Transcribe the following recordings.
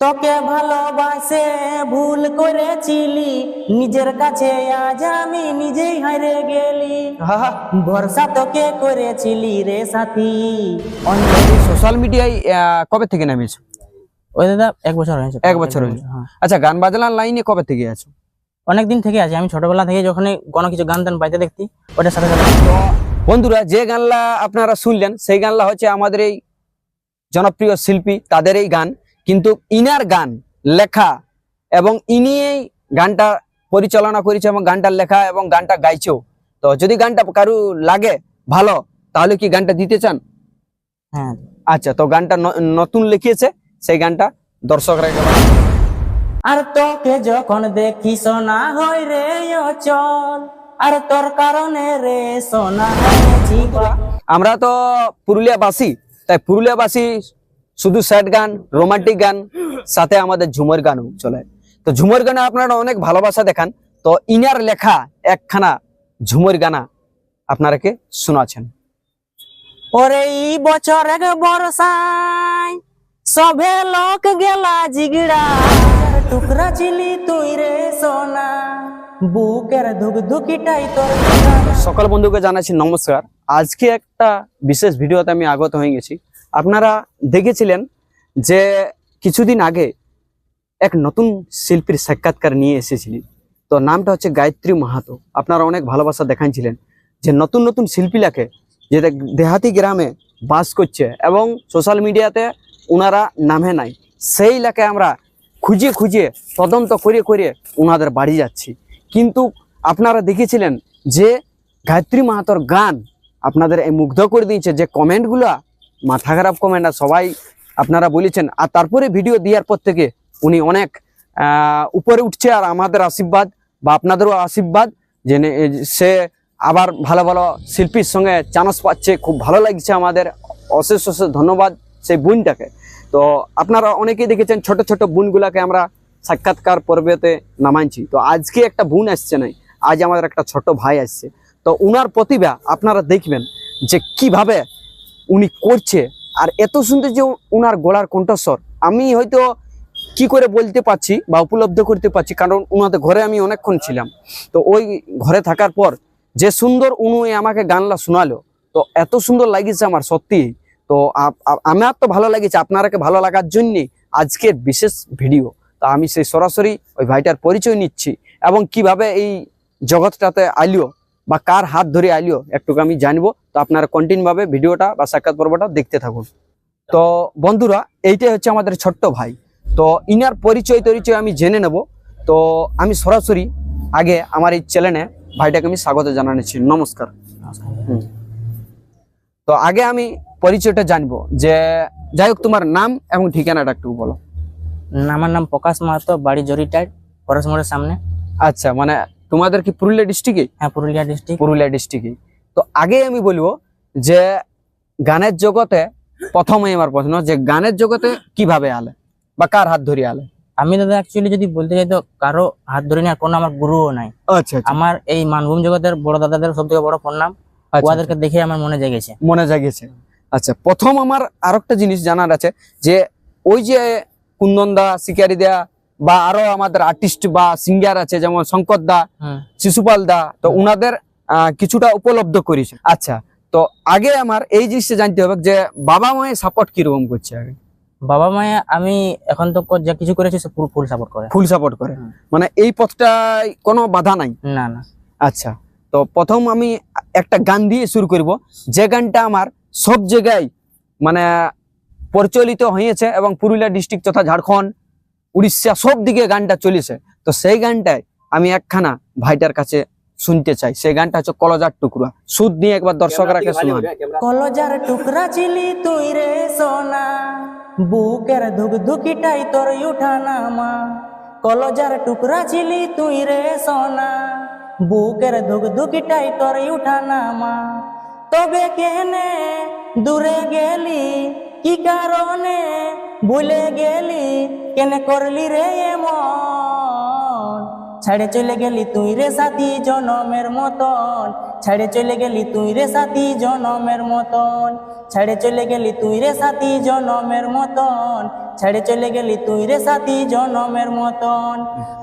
তোকে ভালোবাসে ভুল করেছিলি। নিজের কাছে আজ আমি নিজেই হারে গেলি। ভরসা তোকে করেছিলি রে সাথী। সোশ্যাল মিডিয়ায় কবে থেকে নামিয়েছো? ওই দাদা এক বছর হয়েছে। এক বছর হয়েছে। হ্যাঁ। আচ্ছা গান বাজনার লাইনে কবে থেকে আছো? অনেকদিন থেকে আছে। আমি ছোটবেলা থেকে যখন কোনো কিছু গান টান পাইতে দেখতি ওটার সাথে সাথে তো বন্ধুরা যে গানলা আপনারা শুনলেন সেই গানলা হচ্ছে আমাদের এই জনপ্রিয় শিল্পী তাদের এই গান। কিন্তু ইনার গান লেখা এবং ইনি এই গানটা পরিচালনা করেছে এবং গানটা লেখা এবং গানটা গাইছেও তো যদি গানটা কারু লাগে ভালো তাহলে কি গানটা দিতে চান? হ্যাঁ। আচ্ছা তো গানটা নতুন লিখিয়েছে সেই গানটা দর্শকরা আর তোকে যখন দেখি সোনা হই রে চল আর তোর কারণে রে সোনা আমরা তো পুরুলিয়াবাসী তাই পুরুলিয়াবাসী শুধু স্যাড গান রোমান্টিক গান সাথে আমাদের ঝুমর গানও চলে। তো ঝুমর গানে আপনারা অনেক ভালোবাসা দেখান। তো ইনার লেখা একখানা ঝুমর গানা আপনারাকে শোনাছেন ওরে এই বছর এক বর্ষায় সবে লোক গেলা জিগড়া। টুকরা ছিলি তুই রে সোনা বুকের ধুক ধুকিটাই তোর সকল বন্ধুকে জানাচ্ছি নমস্কার। আজকে একটা বিশেষ ভিডিওতে আমি আগত হয়ে গেছি। আপনারা দেখেছিলেন যে কিছুদিন আগে এক নতুন শিল্পীর সাক্ষাৎকার নিয়ে এসেছিলেন। তো নামটা হচ্ছে গায়ত্রী মাহাতো। আপনারা অনেক ভালোবাসা দেখাইছিলেন যে নতুন নতুন শিল্পীলাকে যে দেহাতি গ্রামে বাস করছে এবং সোশ্যাল মিডিয়াতে ওনারা নামে নাই সেই এলাকায় আমরা খুঁজে খুঁজে, তদন্ত করে করে ওনাদের বাড়ি যাচ্ছি। কিন্তু আপনারা দেখেছিলেন যে গায়ত্রী মাহাতোর গান আপনাদের এই মুগ্ধ করে দিয়েছে যে কমেন্টগুলো মাথা খারাপ কমেন্ট সবাই আপনারা বলেছেন। আর তারপরে ভিডিও দেওয়ার পর থেকে উনি অনেক উপরে উঠছে আর আমাদের আশীর্বাদ বা আপনাদেরও আশীর্বাদ যে সে আবার ভালো ভালো শিল্পীর সঙ্গে চান্স পাচ্ছে। খুব ভালো লাগছে আমাদের। অশেষ অশেষ ধন্যবাদ সেই বোনটাকে। তো আপনারা অনেকেই দেখেছেন ছোট ছোট বোনগুলাকে আমরা সাক্ষাৎকার পর্বেতে নামাইছি। তো আজকে একটা বোন আসছে নাই, আজ আমাদের একটা ছোট ভাই আসছে। তো উনার প্রতিভা আপনারা দেখবেন যে কীভাবে উনি করছে। আর এত সুন্দর যে উনার গলার কণ্ঠস্বর, আমি হয়তো কি করে বলতে পারছি বা উপলব্ধ করতে পারছি, কারণ উনাদের ঘরে আমি অনেকক্ষণ ছিলাম। তো ওই ঘরে থাকার পর যে সুন্দর উনি আমাকে গানলা শোনালো, তো এত সুন্দর লাগিয়েছে আমার সত্যি। তো আমার তো ভালো লাগেছে, আপনারাকে ভালো লাগার জন্যে আজকের বিশেষ ভিডিও। তো আমি সেই সরাসরি ওই ভাইটার পরিচয় নিচ্ছি, এবং কীভাবে এই জগৎটাতে আলিও বা কার হাত ধরে আলিও একটুকু আমি জানব। তো আপনারা কন্টিনিউ ভাবে ভিডিওটা বা সাক্ষাৎ পর্বটা দেখতে থাকুন। তো বন্ধুরা এইটাই হচ্ছে আমাদের ছোট্ট ভাই। তো ইনার পরিচয় টরিচয় আমি জেনে নেব। তো আমি সরাসরি আগে আমার এই চ্যানেলে ভাইটাকে আমি স্বাগত জানাচ্ছি। নমস্কার। তো আগে আমি পরিচয়টা জানব যে যাই হোক তোমার নাম এবং ঠিকানাটা একটু বলো। আমার নাম প্রকাশ মাহাতো বাড়ি জরিটাইট পরশ মোড়ের সামনে। আচ্ছা মানে তোমাদের কি পুরুলিয়া ডিস্ট্রিক্টে হ্যাঁ পুরুলিয়া ডিস্ট্রিক্ট পুরুলিয়া ডিস্ট্রিক্টে তো আগে আমি বলব যে গানের জগতে প্রথমে আমার প্রশ্ন যে গানের জগতে কীভাবে আলে বা কার হাত ধরে আলে? আমি দাদা অ্যাকচুয়ালি যদি বলতে চাই তো কারও হাত ধরে আর কোনো আমার গুরুও নাই। আচ্ছা আমার এই মানভূম জগতের বড় দাদাদের সব থেকে বড় প্রণাম আচ্ছা ওদেরকে দেখে আমার মনে জেগেছে। মনে জাগিয়েছে আচ্ছা প্রথম আমার আরেকটা জিনিস জানার আছে যে ওই যে কুন্দন দা শিকারি দা বা আরও আমাদের আর্টিস্ট বা সিঙ্গার আছে যেমন শঙ্কর দা শিশুপাল দা তো উনাদের আহ, কিছুটা উপলব্ধ করেছে আচ্ছা। তো আগে আমার এই জিনিসটা জানতে হবে যে বাবা মায়ের সাপোর্ট কীরকম করছে আগে? বাবা মায়ে আমি এখন তো যা কিছু করেছি পুরো ফুল সাপোর্ট করে। ফুল সাপোর্ট করে। মানে এই পথটায় কোনো বাধা নাই? না না। আচ্ছা। তো প্রথম আমি একটা গান দিয়ে শুরু করব। যে গানটা আমার সব জায়গায় মানে প্রচলিত হয়েছে এবং পুরুলিয়া ডিস্ট্রিক্ট তথা ঝাড়খণ্ড উড়িষ্যা সব দিকে গানটা চলেছে। তো সেই গানটায় আমি একখানা ভাইটার কাছে শুনতে চাই। সেই গানটা হচ্ছে কলজার টুকরা। সুদ নিয়ে একবার দর্শকরাকে শোনান। কলজার টুকরা ছিলি তুই রে সোনা বুকের ধুক ধুকিটাই তোর উঠানা মা কলজার টুকরা ছিলি তুই রে সোনা বুকের ধুক ধুকিটাই তোর উঠানা মা তবে কেনে দূরে গেলি কি কারণে ভুলে গেলি? কেন করলি রে এমন? ছেড়ে চলে গেলি তুই রে সাথী জনমের মতন। ছেড়ে চলে গেলি তুই রে সাথী জনমের মতন। ছেড়ে চলে গেলি তুই রে সাথী জনমের মতন। ছেড়ে চলে গেলি তুই রে সাথী জনমের মতন।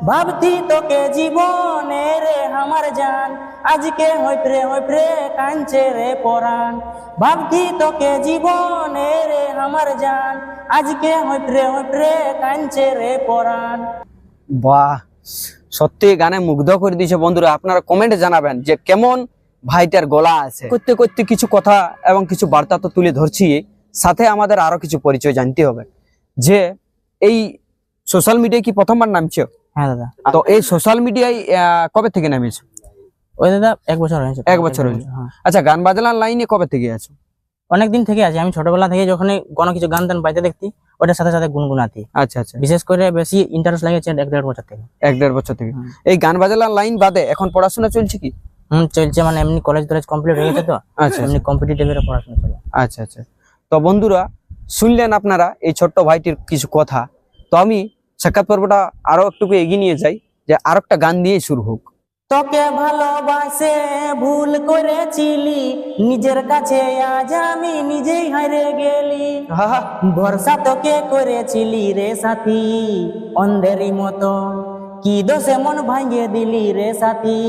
ভাবতি তোকে জীবনে রে আমার জান। আজকে হই প্রে হই প্রে কাঞ্চে রে পরাণ। ভাবতি তোকে জীবনে রে আমার জান। আজকে হই প্রে হই প্রে কাঞ্চে রে পরাণ। বাহ! সত্যি গানে মুগ্ধ করে দিয়েছে বন্ধুরা। আপনারা কমেন্টে জানাবেন যে কেমন ভাইটার গলা আছে। করতে করতে কিছু কথা এবং কিছু বার্তা তো তুলে ধরছি। সাথে আমাদের আরও কিছু পরিচয় জানতে হবে। যে এই সোশ্যাল মিডিয়ায় কি প্রথমবার নামছো? হ্যাঁ দাদা। তো এই সোশ্যাল মিডিয়ায় কবে থেকে নামিয়েছো? ওই দাদা এক বছর হয়েছে। এক বছর হয়েছে। হ্যাঁ। আচ্ছা গান বাজনার লাইনে কবে থেকে আছো? অনেক দিন থেকে আছে। আমি ছোটবেলা থেকে যখন কোনো কিছু গান টান বাজতে দেখতি ওটার সাথে সাথে গুনগুনাতি। আচ্ছা আচ্ছা। বিশেষ করে বেশি ইন্টারেস্ট লাগেছে এক দেড় বছর থেকে। এক দেড় বছর থেকে। এই গান বাজনার লাইন বাদে এখন পড়াশোনা চলছে কি? হুম চলছে মানে এমনি কলেজ টলেজ কমপ্লিট হয়ে গেছে তো। আচ্ছা এমনি কম্পিটিটিভের পড়াশোনা চলে। আচ্ছা আচ্ছা। তো বন্ধুরা শুনলেন আপনারা এই ছোট্ট ভাইটির কিছু কথা। তো আমি সাক্ষাৎ পর্বটা আরও একটু এগিয়ে নিয়ে যাই যে আর একটা গান দিয়ে শুরু হোক। তোকে ভালোবাসে ভুল করেছিলি। নিজের কাছে আজ আমি নিজেই হারে গেলি। ভরসা তোকে করেছিলি রে সাথী। অন্ধেরই মতো কি দোষে মন ভাঙিয়ে দিলি রে সাথী?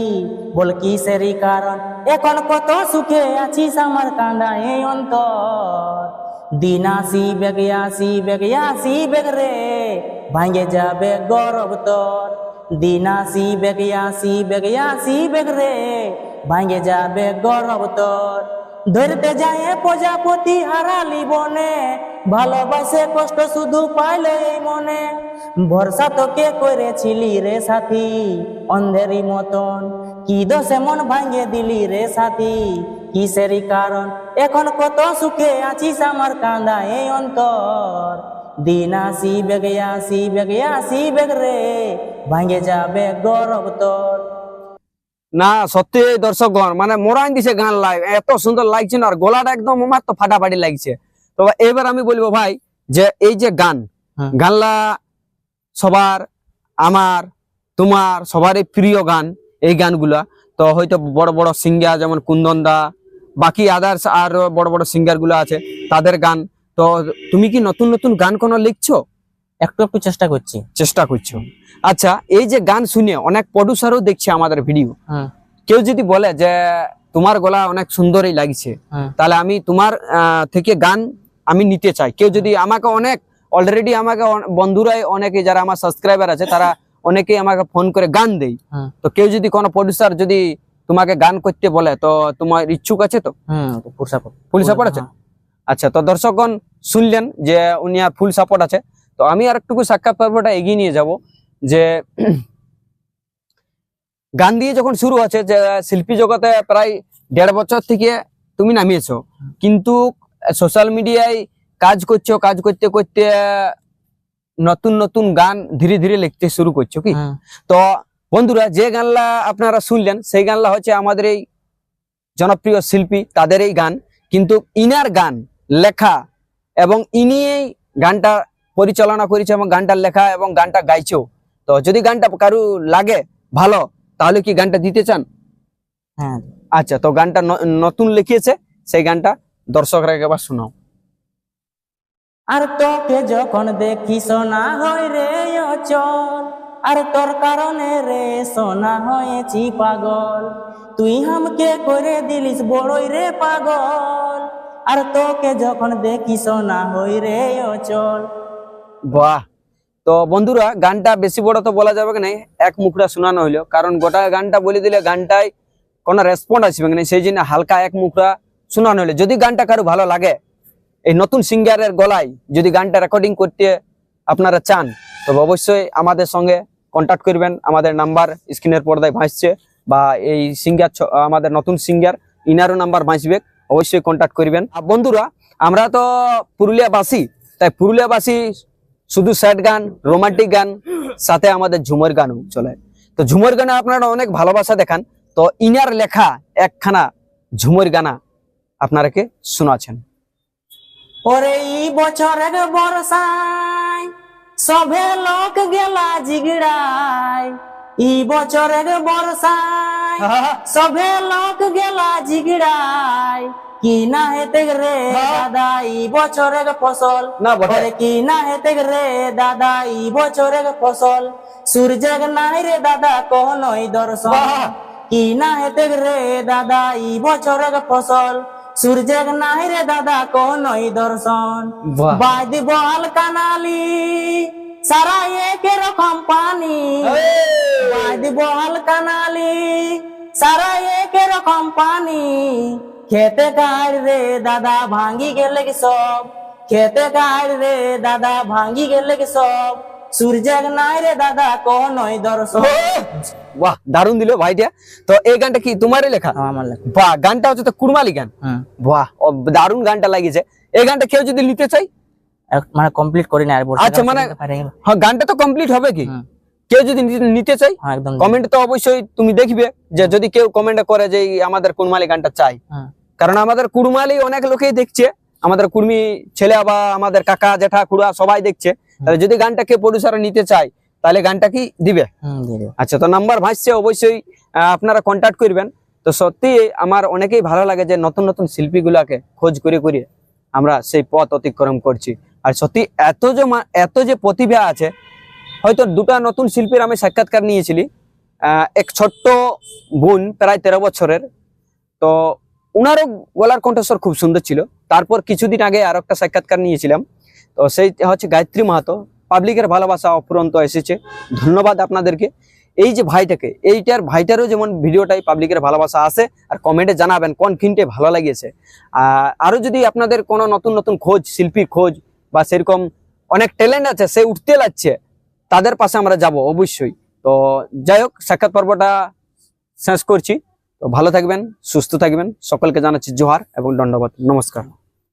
বল কিসেরই কারণ? এখন কত সুখে আছিস আমার কান্দা এই অন্তর। দিন আসি বেগ আসি বেগ আসি বেগ রে। ভাঙে যাবে গৌরব তোর। দিন আসি বেগ আসি বেগ রে ভাঙে যাবে গৌরব তোর। ধরতে যায় প্রজাপতি হারালি বনে, ভালোবাসে কষ্ট শুধু পাইল এই মনে। ভরসা তোকে করেছিলি রে সাথী, অন্ধেরই মতন। কি দোষে মন ভাঙে দিলি রে সাথী, কিসেরই কারণ? এখন কত সুখে আছিস আমার কান্দা এই অন্তর। দিন সি বেগে আসি বেগে আসি বেগ রে ভাঙে যাবে গৌরব তোর। না সত্যি দর্শকগণ মানে মোরাইন দিছে গান লাইভ এত সুন্দর লাগছে না আর গলাটা একদম আমার তো ফাটাফাটি লাগছে। তো এবার আমি বলব ভাই যে এই যে গান গানলা সবার আমার তোমার সবারই প্রিয় গান এই গানগুলা। তো হয়তো বড় বড় সিঙ্গার যেমন কুন্দন দা বাকি আদার্স আর বড় বড় সিঙ্গারগুলো আছে তাদের গান তো তুমি কি নতুন নতুন গান কোনো লিখছো? একটু একটু চেষ্টা করছি। চেষ্টা করছ। আচ্ছা এই যে গান শুনে অনেক প্রডিউসারও দেখছে আমাদের ভিডিও কেউ যদি বলে যে তোমার গলা অনেক সুন্দরই লাগছে তাহলে আমি তোমার থেকে গান আমি নিতে চাই। কেউ যদি আমাকে অনেক অলরেডি আমাকে বন্ধুরাই অনেকে যারা আমার সাবস্ক্রাইবার আছে তারা অনেকেই আমাকে ফোন করে গান দেই তো কেউ যদি কোনো প্রডিউসার যদি তোমাকে গান করতে বলে তো তোমার ইচ্ছুক আছে তো? সাপোর্ট আছে আচ্ছা তো দর্শকগণ শুনলেন যে উনি আর ফুল সাপোর্ট আছে। তো আমি আর একটুকু সাক্ষাৎ পর্বটা এগিয়ে নিয়ে যাব যে গান দিয়ে যখন শুরু আছে যে শিল্পী জগতে প্রায় দেড় বছর থেকে তুমি নামিয়েছো কিন্তু সোশ্যাল মিডিয়ায় কাজ করছ কাজ করতে করতে নতুন নতুন গান ধীরে ধীরে লিখতে শুরু করছ কি? তো বন্ধুরা যে গানলা আপনারা শুনলেন সেই গানলা হচ্ছে আমাদের এই জনপ্রিয় শিল্পী তাদের এই গান। কিন্তু ইনার গান লেখা এবং ইনি গানটা পরিচালনা করেছে এবং গানটা লেখা এবং গানটা গাইছেও। তো যদি গানটা কারু লাগে ভালো তাহলে কি গানটা দিতে চান? হ্যাঁ। আচ্ছা তো গানটা নতুন লিখিয়েছে সেই গানটা দর্শকরা একবার শোনাও। আর তোকে যখন দেখি সোনা হয় রে অচল আর তোর কারণে রে সোনা হয়েছি পাগল তুই হামকে করে দিলিস বড়ই রে পাগল। আর তোকে যখন দেখি সোনা হই রে অচল বাহ। তো বন্ধুরা, গানটা বেশি বড় তো বলা যাবে না এক মুখটা শোনানো হইল। কারণ গোটা গানটা বলে দিলে গানটায় কোনো রেসপন্ড আসবে না সেই জন্য হালকা এক মুখটা শোনানো হইল। যদি গানটা কারও ভালো লাগে, এই নতুন সিঙ্গারের গলায় যদি গানটা রেকর্ডিং করতে আপনারা চান, তবে অবশ্যই আমাদের সঙ্গে কন্ট্যাক্ট করবেন। আমাদের নাম্বার স্ক্রিনের পর্দায় ভাসছে বা এই সিঙ্গার আমাদের নতুন সিঙ্গার ইনারও নাম্বার ভাসবে। অবশ্যই কন্ট্যাক্ট করবেন। বন্ধুরা, আমরা তো পুরুলিয়াবাসী, তাই পুরুলিয়াবাসী শুধু স্যাড গান রোমান্টিক গান, সাথে আমাদের ঝুমর গানও চলে। তো ঝুমর গানে আপনারা অনেক ভালোবাসা দেখান। তো ইনার লেখা একখানা ঝুমর গানা আপনারাকে শোনাছেন ওরে এই বছর এক বর্ষায় সবে লোক গেলা জিগড়ায়। ই বছরের বর্ষায় সবে লোক গেলা জিগড়ায় কি না হেতে রে দাদা ই বছরের ফসল। না বটে। কি না হেতে রে দাদা ই বছরের ফসল। সূর্যের নাই রে দাদা কোনই দর্শন! কি না হেতে রে দাদা ই বছরের ফসল। সূর্যের নাই রে দাদা কোনই দর্শন। বাদি বল কানালি সারা এক রকম পানি। বল কানালি সারা এক রকম পানি। খেতে গাড় রে দাদা ভাঙ্গি গেলে কি সব? খেতে গাড় রে দাদা ভাঙ্গি গেলে কি সব? সূর্যের নাই রে দাদা কোনই দর্শন? বাহ দারুণ দিল ভাইটা তো এই গানটা কি তোমারই লেখা? আমার লেখা। বাহ গানটা হচ্ছে তো কুড়মালি গান। হুম বাহ ও দারুণ গানটা লাগিয়েছে। এই গানটা কেউ যদি নিতে চাই মানে কমপ্লিট করি না আর আচ্ছা, মানে-। হ্যাঁ গানটা তো কমপ্লিট হবে কি? কেউ যদি নিতে চাই হ্যাঁ একদম। কমেন্ট তো অবশ্যই তুমি দেখবে যে যদি কেউ কমেন্ট করে যে আমাদের কুড়মালি গানটা চাই। কারণ আমাদের কুড়মালি অনেক লোকেই দেখছে আমাদের কুর্মি ছেলে বা আমাদের কাকা জেঠা খুড়া সবাই দেখছে। তাহলে যদি গানটা কেউ প্রডিউসার নিতে চায় তাহলে গানটা কি দিবে। আচ্ছা তো নাম্বার ভাসছে অবশ্যই আপনারা কন্ট্যাক্ট করবেন। তো সত্যি আমার অনেকেই ভালো লাগে যে নতুন নতুন শিল্পীগুলাকে খোঁজ করে করে আমরা সেই পথ অতিক্রম করছি। আর সত্যি এত যে এত যে প্রতিভা আছে, হয়তো দুটা নতুন শিল্পীর আমি সাক্ষাৎকার নিয়েছিলি। এক ছোট্ট বোন, প্রায় তেরো বছরের। তো উনারও গলার কণ্ঠস্বর খুব সুন্দর ছিল। তারপর কিছুদিন আগে আর একটা সাক্ষাৎকার নিয়েছিলাম। তো সেই হচ্ছে গায়ত্রী মাহাতো। পাবলিকের ভালোবাসা অফুরন্ত এসেছে। ধন্যবাদ আপনাদেরকে। এই যে ভাইটাকে, এইটার, ভাইটারও যেমন ভিডিওটাই পাবলিকের ভালোবাসা আসে আর কমেন্টে জানাবেন কোন কিনটে ভালো লাগিয়েছে আর আরও যদি আপনাদের কোনো নতুন নতুন খোঁজ শিল্পীর খোঁজ বা সেরকম অনেক ট্যালেন্ট আছে, সে উঠতে লাগছে তাদের পাশে আমরা যাব অবশ্যই। তো যাই হোক, সাক্ষাৎ পর্বটা শেষ করছি। তো ভালো থাকবেন, সুস্থ থাকবেন। সকলকে জানাচ্ছি জোহার এবং দণ্ডবাদ। নমস্কার।